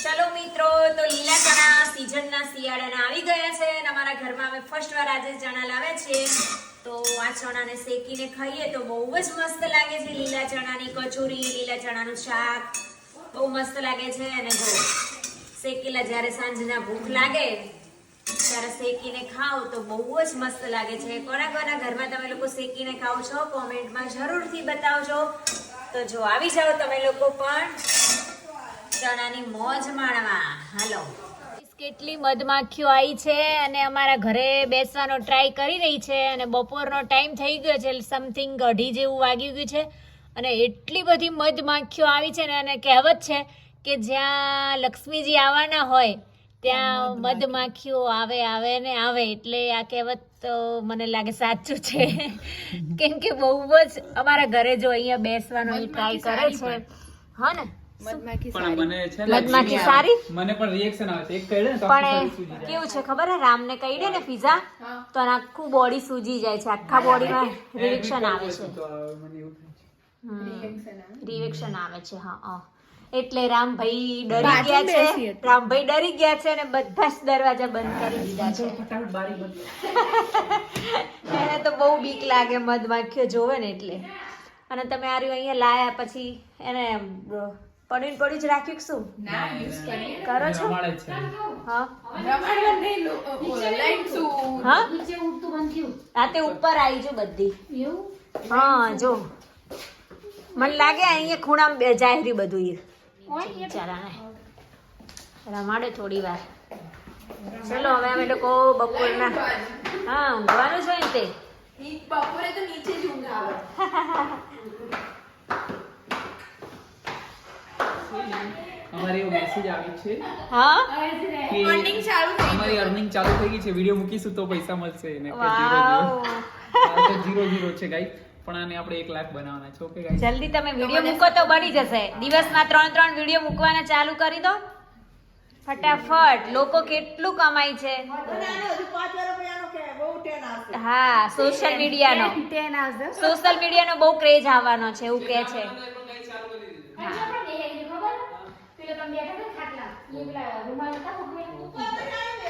ચલો મિત્રો, તો લીલા ચણા સીઝનના શિયાળાના આવી ગયા છે અમારા ઘરમાં અમે ફર્સ્ટ વાર આજે ચણા લાવ્યા છે. તો આ ચણાને શેકીને ખાઈએ તો બહુ જ મસ્ત લાગે છે લીલા ચણાની કચોરી, લીલા ચણાનું શાક. બહુ મસ્ત લાગે છે અને જો શેકેલા જ્યારે સાંજના ભૂખ લાગે, ત્યારે શેકીને ખાઓ તો બહુ જ મસ્ત લાગે છે. કોના કોના ઘરમાં તમે લોકો શેકીને ખાઓ છો? કોમેન્ટમાં જરૂરથી બતાવજો. તો જો આવી જાઓ તમે લોકો પણ. ચણાની મોજ માણવા. હાલો. કેટલી મધમાખીઓ આવી છે અને અમારા ઘરે બેસવાનો ટ્રાય કરી રહી છે અને બપોરનો ટાઈમ થઈ ગયો છે સમથિંગ અઢી જેવું વાગી ગયું છે. અને એટલી બધી મધમાખીઓ આવી છે ને અને કહેવત છે કે જ્યાં લક્ષ્મીજી આવવાના હોય ત્યાં મધમાખીઓ આવે આવે ને આવે. એટલે આ કહેવત તો મને લાગે સાચું છે. કેમ કે બહુ જ અમારા ઘરે જો અહીંયા બેસવાનો ટ્રાય કરે છે. હા ને? પણ મને છે ને મધમાખી સારી? મને પણ રિએક્શન આવે છે. એક કહી દે પણ કેવું છે ખબર હે? રામને કહી દે ને પીઝા તો આને આખું બોડી સૂજી જાય છે. આખા બોડીમાં. રિએક્શન આવે છે તો મને એવું થાય છે. રિએક્શન આવે છે હા હા. એટલે રામભાઈ ડરી ગયા છે. રામભાઈ ડરી ગયા છે અને બધા જ દરવાજા બંધ કરી દીધા છે. એને તો બહુ બીક લાગે મધમાખીઓ જોવે ને એટલે. અને તમે આ રહ્યું અહીંયા લાયા પછી એને પડ્યું ને પડ્યું જ રાખ્યું શું? કરો છો? હા. રાતે ઉપર આવી જો બધી. હા જો. મને લાગે અહીંયા ખૂણામાં બે જાહેરી બધું ઈ બિચારાને રમાડે થોડી વાર. ચલો હવે અમે લોકો બપોરના હા ઊંઘવાનું છે ને તે બપોરે તો નીચે જ ઊંઘ આવે અમારે એવો મેસેજ આવે છે હા? અર્નિંગ ચાલુ થઈ અમારી અર્નિંગ ચાલુ થઈ ગઈ છે. વીડિયો મૂકીશું તો પૈસા મળશે. એને કે zero વાવ. zero. આ તો જીરો જીરો છે ગાઈ પણ આને આપણે એક લાખ બનાવવાના છે. ઓકે ગાઈ જલ્દી તમે વીડિયો મૂકો તો બની જશે. દિવસમાં ત્રણ ત્રણ વીડિયો મૂકવાના ચાલુ કરી દો. ફટાફટ. લોકો કેટલું કમાય છે? હા સોશિયલ મીડિયાનો સોશિયલ મીડિયાનો બહુ ક્રેઝ આવવાનો છે એવું કે છે.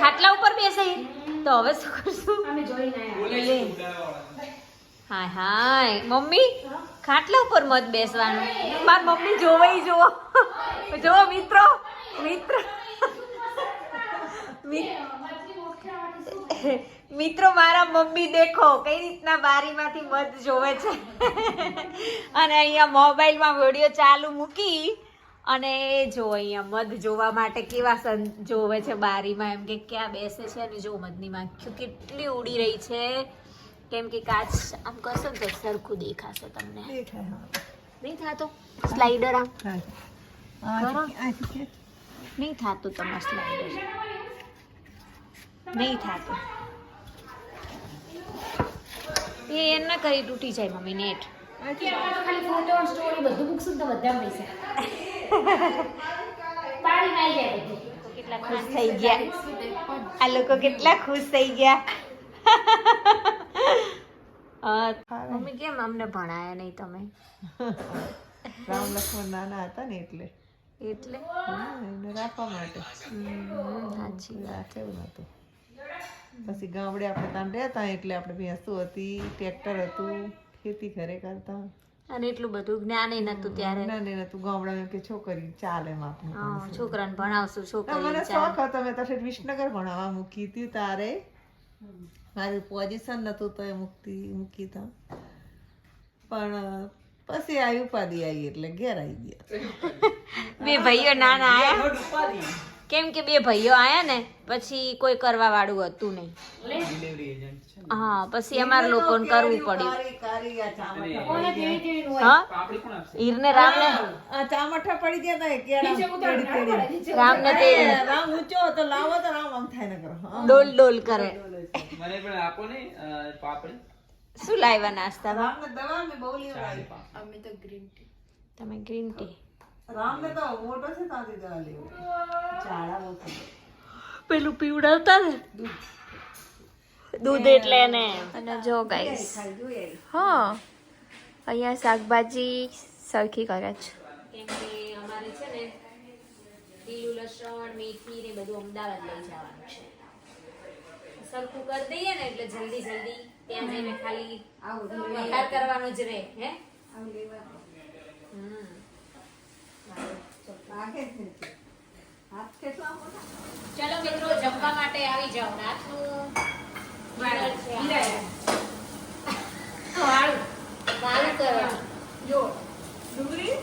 ખાટલા ઉપર બેસે. તો હવે શું કરશું? હાય હાય. મમ્મી, ખાટલા ઉપર મત બેસવાનું. માર મમ્મી જોવાઈ જુઓ. જુઓ, મિત્રો. મિત્ર. મિત્રો, મારા મમ્મી દેખો કઈ રીતના બારીમાંથી મધ જોવે છે. અને અહીંયા મોબાઈલમાં વીડિયો ચાલુ મૂકી અને જો અહીંયા મધ જોવા માટે કેવા સં જોવે છે બારીમાં. એમ કે ક્યાં બેસે છે અને જો મધની માખીઓ કેટલી ઉડી રહી છે. કેમ કે કાચ આમ કરશો તો સરખું દેખાશે તમને. નહીં થતો? સ્લાઇડર આમ? કરો. નહીં થાતું તમારે સ્લાઇડર. નહીં થાતું. એ એમ ના કરી તૂટી જાય મમ્મી નેટ. કેટલા ખુશ થઈ ગયા. આ લોકો કેટલા ખુશ થઈ ગયા. મમ્મી કેમ અમને ભણાયા નહીં તમે? રામ લક્ષ્મણ નાના હતા ને એટલે. એટલે? એને રાખવા માટે. સાચી વાત. એવું હતું? પછી ગામડે આપણે ત્યાં રહેતા એટલે આપણે ભેંસું હતી ટ્રેક્ટર હતું ખેતી ઘરે કરતા અને એટલું બધું જ્ઞાન નતું ત્યારે? જ્ઞાન નતું. ગામડામાં કે છોકરી ચાલે એમ આપણે છોકરાને ભણાવશું છોકરા છોકરી મને શોખ હતો. મેં તો વિસનગર ભણાવવા મૂકી હતી તારે. મારું પોઝિશન નહોતું તો એ મૂકતી મૂકી તો. પણ પછી આવી ઉપાધિ આવી એટલે ઘેર આવી ગયા. બે ભાઈઓ નાના આવ્યા કેમ કે બે ભાઈઓ આયા ને પછી કોઈ કરવા વાળું હતું નહીં. ડિલિવરી એજન્ટ છે ને. હા પછી અમારે લોકોને કરવું પડ્યું. હીરને રામને? ચામઠા પડી ગયા. રામને તે રામ ઊંચો હતો લાવો તો રામ આમ થાય ને કરો ડોલ ડોલ કરે. મને પણ આપો ને પાપડી. શું લાવ્યા નાસ્તામાં રામને દવા મે બહુ લેવા અમે તો ગ્રીન ટી. તમે ગ્રીન ટી. રામને તો મોટો છે ત્યાંથી દવા લેવડાવી ચાળા મોટો પેલું પીવડાવતા ને? દૂધ. એટલે ને અને જો ગાઈસ હા. અહીંયા શાકભાજી સરખી કરે છે. કેમ કે અમારે ને લીલું લસણ મેથી ને બધું અમદાવાદ લઈ જવાનું છે. સરખું કરી દઈએ ને એટલે જલ્દી જલ્દી ત્યાં જઈને ખાલી વઘાર કરવાનો જ રહે હે? ચલો મિત્રો જમવા માટે આવી જાઓ. રાતનું વાળું વાળું કરવાનું. જો. ડુંગળી?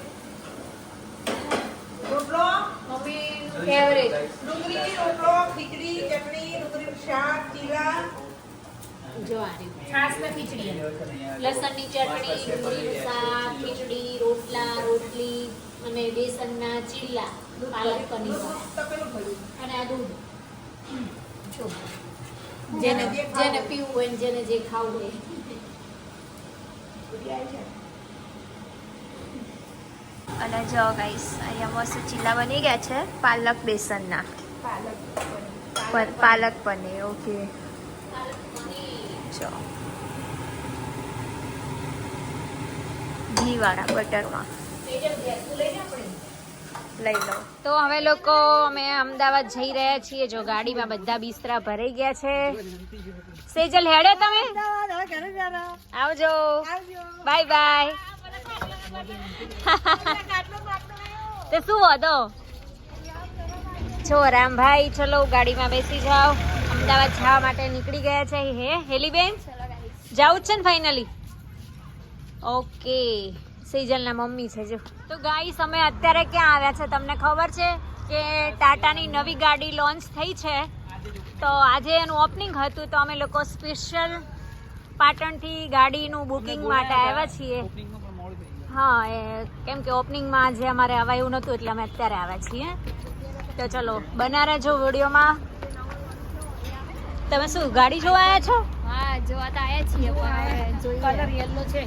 રોટલો? મમ્મી ફેવરેટ ડુંગળી રોટલો ખીચડી ચટણી ડુંગળી શાક ચીલા. ખીચડી લસણની ચટણી ડુંગળીનું શાક ખીચડી રોટલા રોટલી અને બેસનના ચીલા પાલક પનીર. અને આ દૂધ. જો. જેને જેને પીવું હોય ને જેને જે ખાવું હોય. અને જો ગાઈસ અહીંયા મસ્ત ચીલા બની ગયા છે પાલક બેસનના. પર- પાલક પનીર ઓકે. જો. ઘીવાળા બટરમાં. લઈ લો. તો હવે લોકો અમે અમદાવાદ જઈ રહ્યા છીએ. જો ગાડીમાં બધા બિસ્તરા ભરાઈ ગયા છે. સેજલ હેડે તમે. આવજો. બાય બાય તે શું હતો છો રામભાઈ ચલો ગાડીમાં બેસી જાઓ. અમદાવાદ જવા માટે નીકળી ગયા છે. હે હેલીબેન જાવું જ છે ને ફાઇનલી ઓકે. સેજલના મમ્મી છે જો. તો ગાઈસ અમે અત્યારે ક્યાં આવ્યા છે? તમને ખબર છે કે ટાટાની નવી ગાડી લોન્ચ થઈ છે. તો આજે એનું ઓપનિંગ હતું તો અમે લોકો સ્પેશિયલ પાટણથી ગાડીનું બુકિંગ માટે આવ્યા છીએ. હા એ કેમ કે ઓપનિંગમાં જે અમારે અવાયું નહોતું એટલે અમે અત્યારે આવ્યા છીએ. તો ચલો બના રહેજો વિડીયોમાં. તમે શું ગાડી જોવા આવ્યા છો? હા જોવા તો આવ્યા છીએ પણ કલર યલો છે.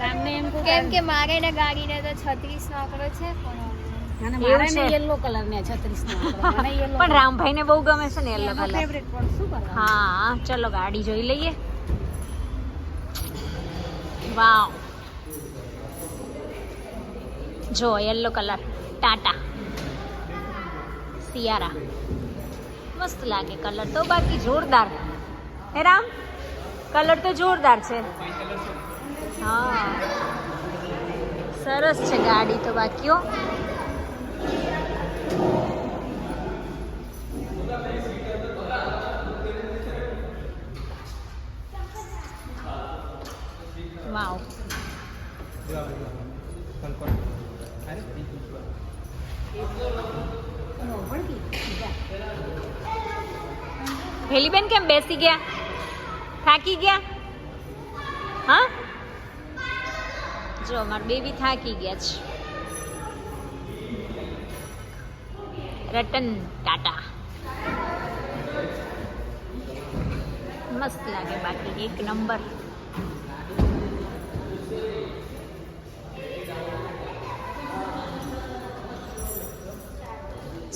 રામને એમ કેમ કે મારે ને ગાડીને તો છત્રીસ નો આંકડો છે પણ છે. યલો કલર ને છત્રીસ પણ રામભાઈ ને બહુ ગમે છે ને યલો કલર હા ચલો ગાડી જોઈ લઈએ. વાવ જો યલો કલર ટાટા સિયારા મસ્ત લાગે કલર તો બાકી જોરદાર હે રામ કલર તો જોરદાર છે હા સરસ છે ગાડી તો બાકીઓ વાવ હેલીબેન કેમ બેસી ગયા થાકી ગયા હા જો અમાર બેબી થાકી ગયા છે રતન ટાટા મસ્ત લાગે બાકી એક નંબર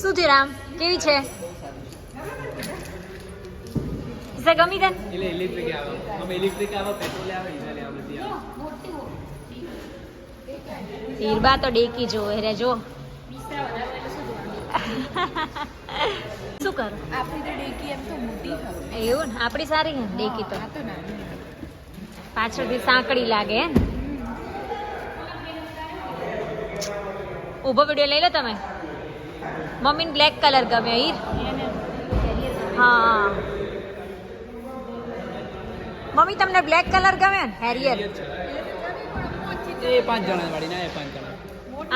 શું થયું રામ કેવી છે? સે ગમી તને એટલે ઇલેક્ટ્રિક આવે. અમે ઇલેક્ટ્રિક આવે પેટ્રોલ આવે ડીઝલ આવે બધી હીરબા તો ડેકી જો રે જો. શું કર? આપણી તો ડેકી એમ તો મોટી હવે એવું ને? આપણી સારી છે ડેકી તો? પાછળથી સાંકડી લાગે હે ઊભો વીડિયો લઈ લો તમે. મમ્મીને બ્લેક કલર ગમે હીર હા. મમ્મી તમને બ્લેક કલર ગમે ને? હેરિયર એ પાંચ જણા વાળી ના એ પાંચ જણા.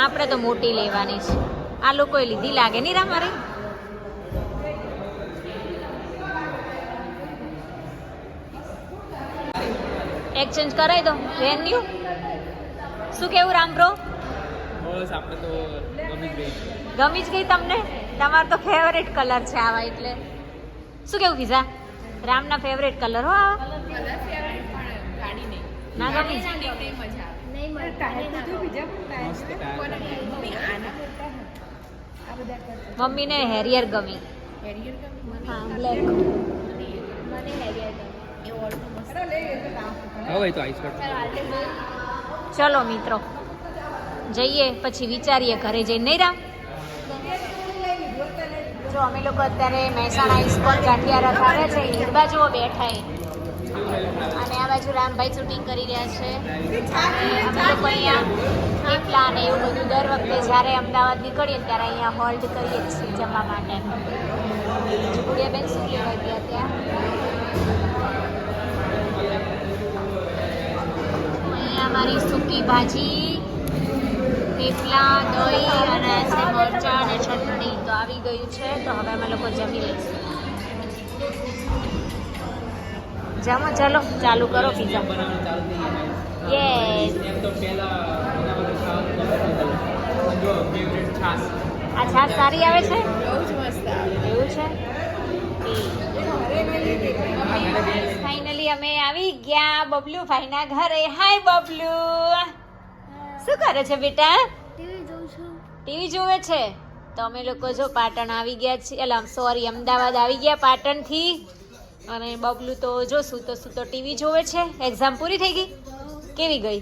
આપણે તો મોટી લેવાની છે. આ લોકોએ લીધી લાગે નહીં રા મારી? એક્સચેન્જ કરાવી દો. રેન ન્યુ શું કેવું રામ બ્રો બસ આપણે તો ગમી ગઈ. ગમી જ ગઈ તમને? તમારો તો ફેવરેટ કલર છે આવા એટલે. શું કેવું કીધા રામના ફેવરેટ કલર હો ના ગમી? મમ્મીને હેરિયર ગમી. ચલો મિત્રો જઈએ પછી વિચારીએ ઘરે જઈને. નહીં રામ? જો અમે લોકો અત્યારે મહેસાણા ઇસ્કોલ ગાંઠિયા રખાવે છે એ બાજુઓ બેઠા. અને આ બાજુ રામભાઈ શૂટિંગ કરી રહ્યા છે. અમે લોકો અહીંયા થેપલા અને એવું બધું દર વખતે જ્યારે અમદાવાદ નીકળીએ ત્યારે અહીંયા હોલ્ડ કરીએ છીએ જમવા માટે. બેન શું લેવા ગયા ત્યાં? અહીંયા મારી સૂકી ભાજી, થેપલા, દહીં અને મરચાં અને ચટણી. આવી ગયું છે તો હવે અમે લોકો જમી લઈશું. જમો ચલો ચાલુ કરો પીઝા બનાવવાનું ચાલુ યસ એમ તો પહેલા બનાવવાનું ખાવાનું ગમે જો ફેવરેટ છાસ સારી આવે છે? બહુ જ મસ્ત આવે. એવું છે? ફાઇનલી અમે આવી ગયા બબલુ ભાઈના ઘરે. હાય બબલુ. શું કરે છે બેટા? ટીવી જોવે છે? તો અમે લોકો જો પાટણ આવી ગયા છીએ. એટલે સોરી અમદાવાદ આવી ગયા પાટણથી. અને બબલું તો જો સૂતો સૂતો ટીવી જોવે છે? એક્ઝામ પૂરી થઈ ગઈ? કેવી ગઈ?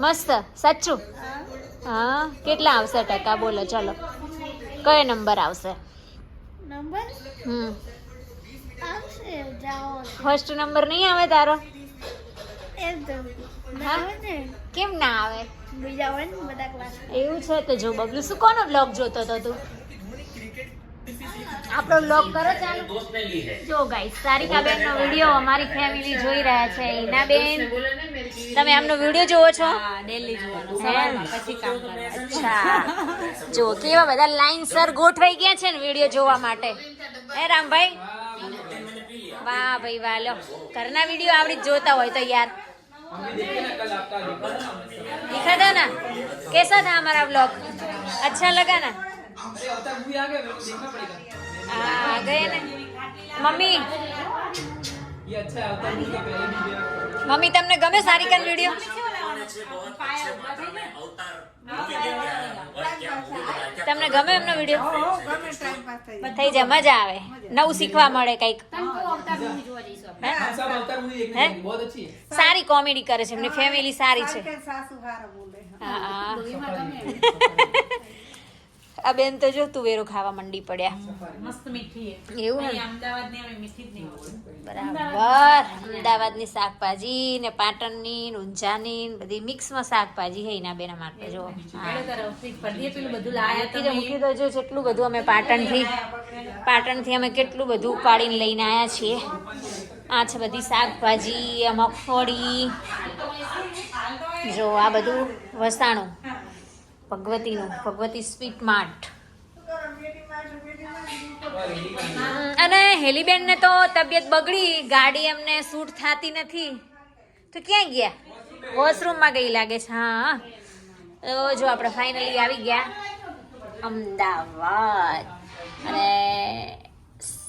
મસ્ત. સાચું? હા? કેટલા આવશે ટકા? બોલો ચલો. કયો નંબર આવશે? નંબર? હમ. ફર્સ્ટ નંબર નહીં આવે તારો? કેમ ના આવે? બીજા હોય ને બધા ક્લાસ એવું છે તો જો બબલુ શું કોનો બ્લોગ જોતો હતો તું? આપણો બ્લોગ કરો ચાલુ. જો ગાઈસ સારિકા બેન નો વીડિયો અમારી ફેમિલી જોઈ રહ્યા છે હિના બેન. તમે આમનો વીડિયો જોવો છો? ડેલી જોવાનો સવારમાં પછી કામ અચ્છા. જો કેવા બધા લાઈન સર ગોઠવાઈ ગયા છે ને વીડિયો જોવા માટે. હે રામભાઈ? વાહ ભાઈ વાહ લો. ઘરના વીડિયો આવડી જોતા હોય તો યાર. देखे ना कल आपका देखा ना दिखा था ना कैसा था हमारा व्लॉग अच्छा लगा ना अरे अवतार मूवी आ गया मेरे को देखना पड़ेगा हाँ आ गए ना મમ્મી ये अच्छा है अवतार मूवी के पहले भी गया મમ્મી તમને ગમે સારિકાન વિડીયો તમને ગમે એમનો વીડિયો થઈ જાય. મજા આવે. નવું શીખવા મળે કંઈક. સારી કોમેડી કરે છે એમની ફેમિલી સારી છે. હા આ બેન તો જો તુવેરો ખાવા મંડી પડ્યા. મસ્ત મીઠી એવું ને અહીંયા અમદાવાદની અમે મીઠી જ નહીં બરાબર. અમદાવાદની શાકભાજી ને પાટણની ની ઊંઝાની ને બધી મિક્સમાં શાકભાજી હે એના બેના માટે જો. મૂકી દો જો જેટલું બધું અમે પાટણથી પાટણથી અમે કેટલું બધું ઉપાડીને લઈને આવ્યા છીએ. આ છે બધી શાકભાજી મગફળી જો આ બધું વસાણું. ભગવતીનું, ભગવતી સ્વીટ માર્ટ. અને હેલીબેનને તો તબિયત બગડી, ગાડી એમને સૂટ થતી નથી. તો ક્યાં ગયા? વોશરૂમમાં ગઈ લાગે છે, હા. જો આપણે ફાઇનલી આવી ગયા. અમદાવાદ. અને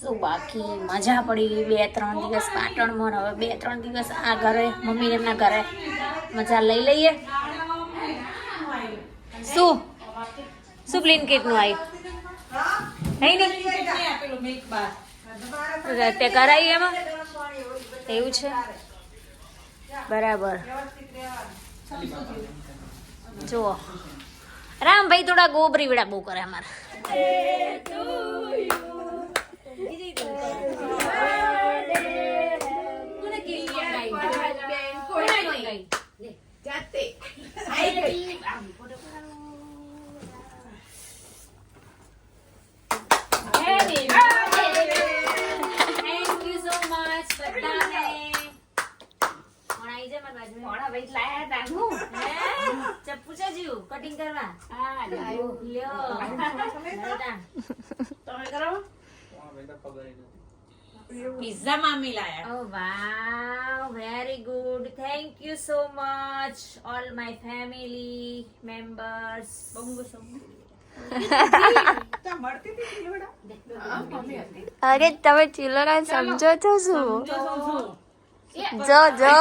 શું બાકી? મજા પડી બે, ત્રણ દિવસ પાટણમાં હવે બે, ત્રણ દિવસ આ ઘરે, મમ્મી એમના ઘરે. મજા લઈ લઈએ. શું? શું બ્લિન્કિટનું આવ્યું આવી નહીં? બાર તે કરાવી એમાં? એવું છે. બરાબર. જુઓ. રામભાઈ થોડા ગોબરી વેડા બહુ કરે અમારે. Thank you so much બધાને. કોણ આઈ જાય મારી બાજુએ? હે? ચપ્પુ છે જીવ, cutting કરવા? લ્યો. નરેટા. પિઝા મામી લાયા Oh wow, very good. Thank you so much, all my family members. અરે તમે ચિલોરા સમજો છો શું? જો જો.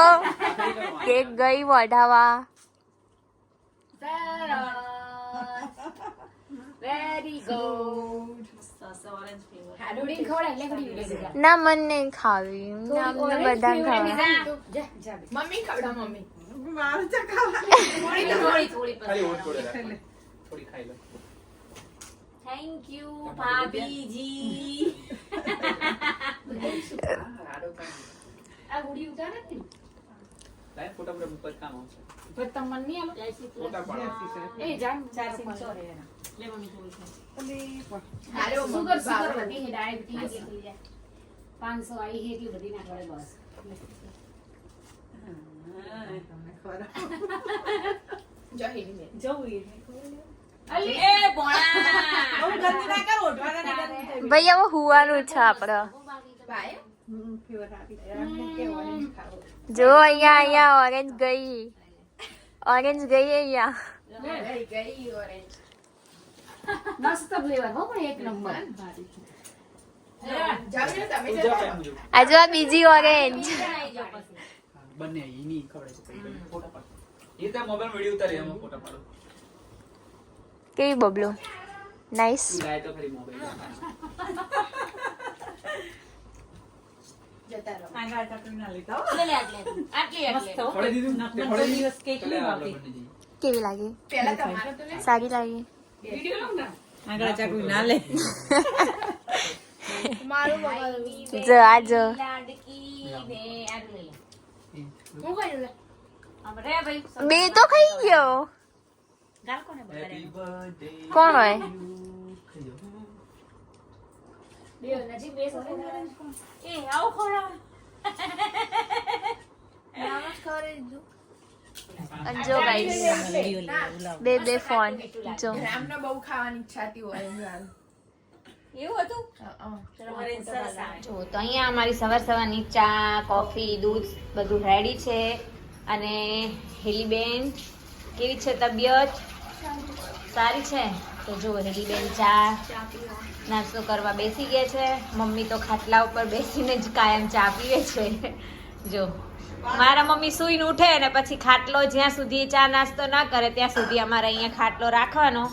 કેક ગઈ વઢાવા ના મન નહીં ખાવી. ના અમને બધા ખાવા. મમ્મી થેન્ક યુ ભાભીજી આ ગુડી ઉતારે ને? ફોટા પર તમને નહીં આલો. ફોટા પાડો. એ જાણ ચાર સિંગ લે મમ્મી થોડું છે હાલો, સુગર સુગર વધી હે. ડાયાબિટીસ પાંચસો આવી હે એટલી બધી ના કરે બસ અલી એ. ભોળા ભાઈ હવે હુવાનું છે આપડે. જો અહીંયા અહીંયા ઓરેન્જ ગઈ. ઓરેન્જ ગઈ અહીંયા. મસ્ત ફ્લેવર હો પણ એક નંબર. ઉજા કેમ જો આ બીજી ઓરેન્જ બંને એની ખબર છે કઈ કઈ પાડો. એ તો મોબાઈલ વિડિયો ઉતારી એમાં ફોટા પાડો. કેવી બબલો? આવતી કેવી લાગી? સારી લાગી. જો આ જો. બે તો ખાઈ ગયો ગાલ કોને હેપી બર્થડે કોણ હોય? બે બે ફોન એ આવો ખોરા અને જો ગાઈસ બે બે ફોન. જો. એવું હતું? જો તો અહીંયા અમારી સવાર સવારની ચા કોફી દૂધ બધું રેડી છે. અને હેલીબેન કેવી છે તબિયત? સારી છે? તો જો હેલીબેન ચા નાસ્તો કરવા બેસી ગયા છે. મમ્મી તો ખાટલા ઉપર બેસીને જ કાયમ ચા પીવે છે. જો મારા મમ્મી સૂઈને ઉઠે ને પછી ખાટલો જ્યાં સુધી ચા નાસ્તો ના કરે ત્યાં સુધી અમારે અહીંયા ખાટલો રાખવાનો.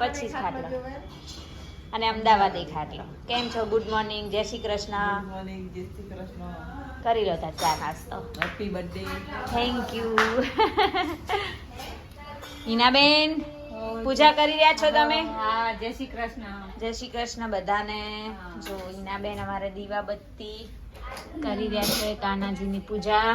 પછી જ ખાટલો. અને અમદાવાદ ખાટલો. કેમ છો? ગુડ મોર્નિંગ જય શ્રી કૃષ્ણ. મોર્નિંગ જય શ્રી કૃષ્ણ. કરી લો તાર ચા નાસ્તો. હેપી બર્થડે થેન્ક યુ હિનાબેન પૂજા કરી રહ્યા છો તમે? હા જય શ્રી કૃષ્ણ. જય શ્રી કૃષ્ણ બધાને. જો હિનાબેન અમારે દીવાબત્તી કરી રહ્યા છે કાનાજીની પૂજા.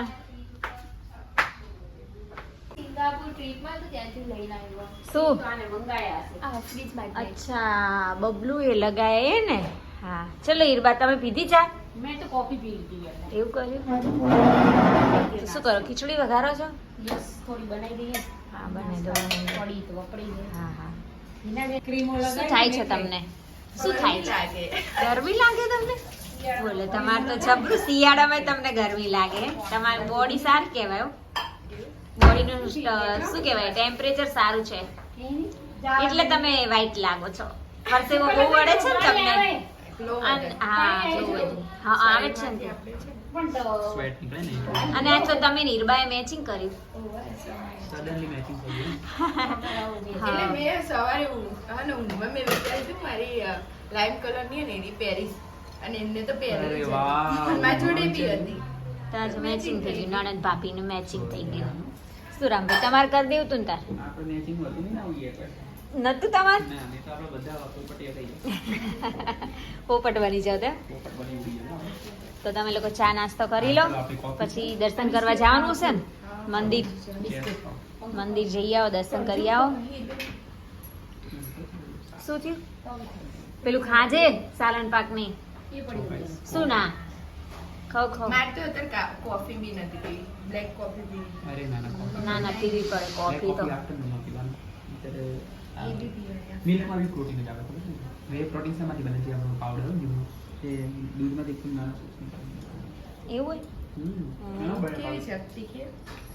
અચ્છા બબલુ એ લગાય એ ને? હા. ચલો ઈરબા તમે પીધી ચા? મેં તો કોફી પી લીધી એવું કર્યું? શું કરો ખીચડી વઘારો છો? યસ થોડી બનાવી દઈએ. હા બને દો પડી તો વપડી હા હા. શું થાય છે તમને? શું થાય છે? ગરમી લાગે તમને? બોલે તમારે તો જબરું શિયાળામાં તમને ગરમી લાગે. તમારી બોડી સારી કહેવાય બોડીનું શું કહેવાય? ટેમ્પરેચર સારું છે. એટલે તમે વ્હાઈટ લાગો છો. પરસેવો બહુ વળે છે ને તમને? હા આવે છે. ને સ્વેટ નીકળે ને. અને આ તો તમે નિર્બાએ મેચિંગ કર્યું. સડનલી મેચિંગ થઈ ગયું હા મેં સવારે ઊંઘ- હા ને ઊંઘમાં મેં વિચાર્યું મારી લાઈમ કલરની ને એની પેરીસ. અને એમને તો પહેરી અરે વાહ. અને મારી જોડે બી હતી. તાજ મેચિંગ થઈ ગયું. નણંદ ભાભીનું મેચિંગ થઈ ગયું. શું રામભાઈ તમારે કરી દેવું તું ને તાર? આપણે મેચિંગ હતું ને આવું એકવાર. નતું તમારે? ના નહીં તો આપણે બધા પોપટીયા થઈ ગયા. પોપટ બની જાવ તે તમે લોકો ચા નાસ્તો કરી લો. પછી દર્શન કરવા જવાનું છે ને? મંદિર. મંદિર જઈ આવો દર્શન કરી આવો. શું થયું? પેલું ખાજે સાલણ પાકની? શું ના? ખાવ ખાવ મારે તો અત્યારે કોફી બી નથી પીવી બ્લેક કોફી બી અરે ના ના ના ના પીવી પડે. કોફી તો. મિલ્કમાં બી પ્રોટીન જ આવે ખબર છે? વે પ્રોટીન શેમાંથી બને છે? આપણો પાવડર જેવું એ દૂધમાંથી એકદમ નાનો એવું હમ. કેવી છે? તીખી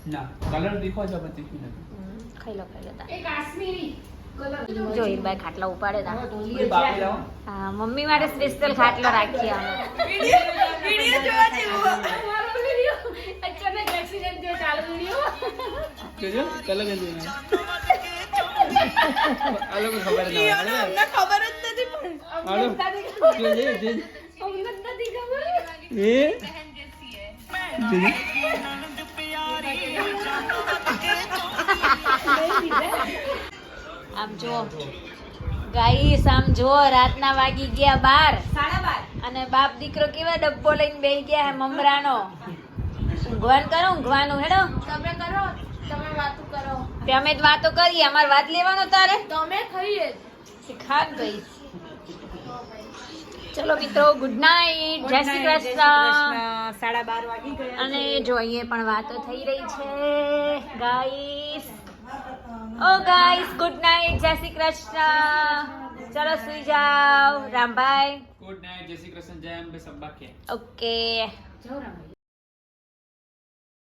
ના કલર દેખો છે પણ તીખું નથી ખાઈ લો ખાઈ લો તાર. એ કાશ્મીરી જો હીરબાઈ ખાટલા ઉપાડે તા. હા મમ્મી માટે સ્પેશિયલ ખાટલો રાખી મારો વિડિયો. અચાનક એક્સિડન્ટ થયો ચાલુ વિડિયો. જોજો કલર જ આ લોકો ખબર ના હોય અમને ખબર જ નથી પણ હાલો. જોજે જોજે અમને નથી ખબર. એ? આમ જો ગાઈસ આમ જો રાતના વાગી ગયા બાર. અને બાપ દીકરો કેવા ડબ્બો લઈને બેસી ગયા હે મમરાનો? ઊંઘવાન કરો? ઊંઘવાનું હેડો. તમે કરો. તમે વાતો કરો. તે અમે જ વાતો કરીએ અમારે વાત લેવાનો તારે? તમે ખાઈએ. ખાન ગઈ ચલો મિત્રો ગુડ નાઇટ જય શ્રી કૃષ્ણ. સાડા બાર વાગી ગયા અને જો અહીંયા પણ વાતો થઈ રહી છે guys oh guys good night જય શ્રી કૃષ્ણ. ચલો સુઈ જાઓ. રામભાઈ. ગુડ નાઇટ જય શ્રી કૃષ્ણ. જય અંબે સબ્બા કે ઓકે જવરાભાઈ